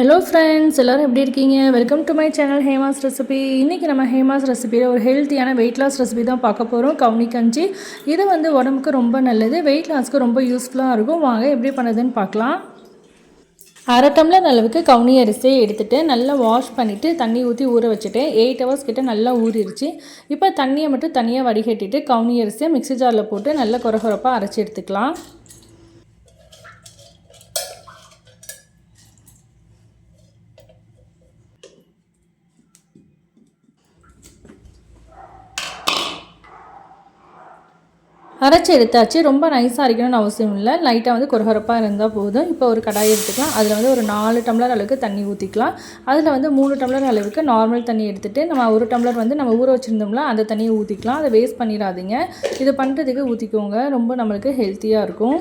Hello friends எல்லோரும் எப்படி இருக்கீங்க? Welcome to my channel Hema's recipe இன்றைக்கி நம்ம ஹேமாஸ் ரெசிபியில் ஒரு ஹெல்த்தியான வெயிட் லாஸ் ரெசிபி தான் பார்க்க போகிறோம் கவுனி கஞ்சி. இது வந்து உடம்புக்கு ரொம்ப நல்லது. வெயிட் லாஸ்க்கு ரொம்ப யூஸ்ஃபுல்லாக இருக்கும். வாங்க எப்படி பண்ணுதுன்னு பார்க்கலாம். அரை டம்ளர் அளவுக்கு கவுனி அரிசியை எடுத்துகிட்டு நல்லா வாஷ் பண்ணிவிட்டு தண்ணி ஊற்றி ஊற வச்சுட்டு எயிட் ஹவர்ஸ் கிட்ட நல்லா ஊறிடுச்சு. இப்போ தண்ணியை மட்டும் தனியாக வடிகட்டிட்டு கவுனி அரிசியை மிக்ஸி ஜாரில் போட்டு நல்லா குறகுறப்பாக அரைச்சி எடுத்துக்கலாம். அரைச்சி எடுத்தாச்சு. ரொம்ப நைஸாக அரைக்கணும்னு அவசியம் இல்லை. லைட்டாக வந்து குறகுறப்பாக இருந்தால் போதும். இப்போ ஒரு கடாயை எடுத்துக்கலாம். அதில் வந்து ஒரு நாலு டம்ளர் அளவுக்கு தண்ணி ஊற்றிக்கலாம் அதில் வந்து மூணு டம்ளர் அளவுக்கு நார்மல் தண்ணி எடுத்துகிட்டு நம்ம ஒரு டம்ளர் வந்து நம்ம ஊற வச்சுருந்தோம்ல அந்த தண்ணியை ஊற்றிக்கலாம் அதை வேஸ்ட் பண்ணிடாதீங்க. இது பண்ணுறதுக்கு ஊற்றிக்கோங்க ரொம்ப நம்மளுக்கு ஹெல்த்தியாக இருக்கும்.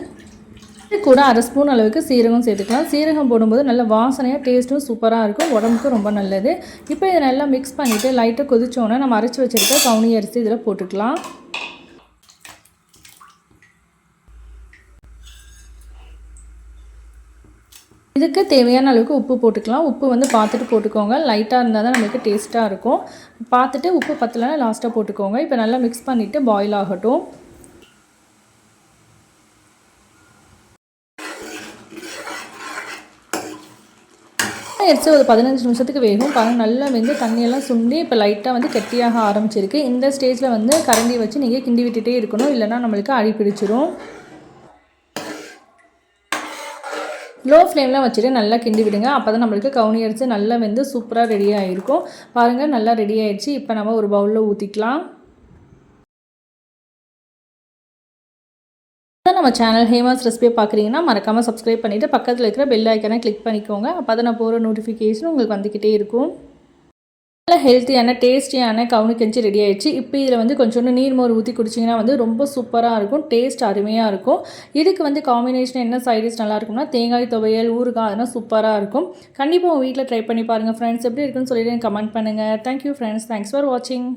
இது கூட அரை ஸ்பூன் அளவுக்கு சீரகம் சேர்த்துக்கலாம். சீரகம் போடும்போது நல்ல வாசனையாக டேஸ்ட்டும் சூப்பராக இருக்கும். உடம்புக்கு ரொம்ப நல்லது. இப்போ இதை நல்லா மிக்ஸ் பண்ணிவிட்டு லைட்டாக கொதிச்சோன்னே நம்ம அரைச்சி வச்சுருக்க கவுனி அரிசி இதில் போட்டுக்கலாம். இதுக்கு தேவையான அளவுக்கு உப்பு போட்டுக்கலாம். உப்பு வந்து பார்த்துட்டு போட்டுக்கோங்க. லைட்டாக இருந்தால் தான் நம்மளுக்கு டேஸ்ட்டாக இருக்கும். பார்த்துட்டு உப்பு பத்தலைன்னா லாஸ்ட்டாக போட்டுக்கோங்க. இப்போ நல்லா மிக்ஸ் பண்ணிவிட்டு பாயில் ஆகட்டும். எடுத்து ஒரு பதினஞ்சு நிமிஷத்துக்கு வேகும். பாருங்கள் நல்லா வந்து தண்ணியெல்லாம் சுண்டி இப்போ லைட்டாக வந்து கெட்டியாக ஆரம்பிச்சிருக்கு. இந்த ஸ்டேஜில் வந்து கரண்டி வச்சு நீங்கள் கிண்டி விட்டுட்டே இருக்கணும். இல்லைனா நம்மளுக்கு அடி பிடிச்சிரும். லோ ஃப்ளேமில் வச்சுட்டு நல்லா கிண்டி விடுங்க. அப்போ தான் நம்மளுக்கு கவுனி அரிசி நல்லா வந்து சூப்பராக ரெடி ஆகிருக்கும் பாருங்கள் நல்லா ரெடி ஆகிடுச்சு இப்போ நம்ம ஒரு பவுலில் ஊற்றிக்கலாம் நம்ம சேனல் ஹேமாஸ் ரெசிபியை பார்க்குறீங்கன்னா மறக்காமல் சப்ஸ்கிரைப் பண்ணிவிட்டு பக்கத்தில் இருக்கிற பெல் ஐக்கனை கிளிக் பண்ணிக்கோங்க. அப்போ தான் நான் போகிற நோட்டிஃபிகேஷன் உங்களுக்கு வந்துக்கிட்டே இருக்கும். நல்ல ஹெல்த்தியான டேஸ்டியான கவுனி கஞ்சி ரெடி ஆயிடுச்சு. இப்போ இதில் வந்து கொஞ்சோண்டு நீர் மோர் ஊற்றி குடிச்சிங்கன்னா வந்து ரொம்ப சூப்பராக இருக்கும். டேஸ்ட் அருமையாக இருக்கும். இதுக்கு வந்து காம்பினேஷன் என்ன சைடிஸ் நல்லா இருக்கும்னா தேங்காய் துவையல் ஊறுகாய் அதெல்லாம் சூப்பராக இருக்கும். கண்டிப்பாக உங்கள் வீட்டில் ட்ரை பண்ணி பாருங்கள் ஃப்ரெண்ட்ஸ் எப்படி இருக்குன்னு சொல்லிட்டு கமெண்ட் பண்ணுங்கள் தேங்க்யூ ஃப்ரெண்ட்ஸ் தேங்க்ஸ் ஃபார் வாட்சிங்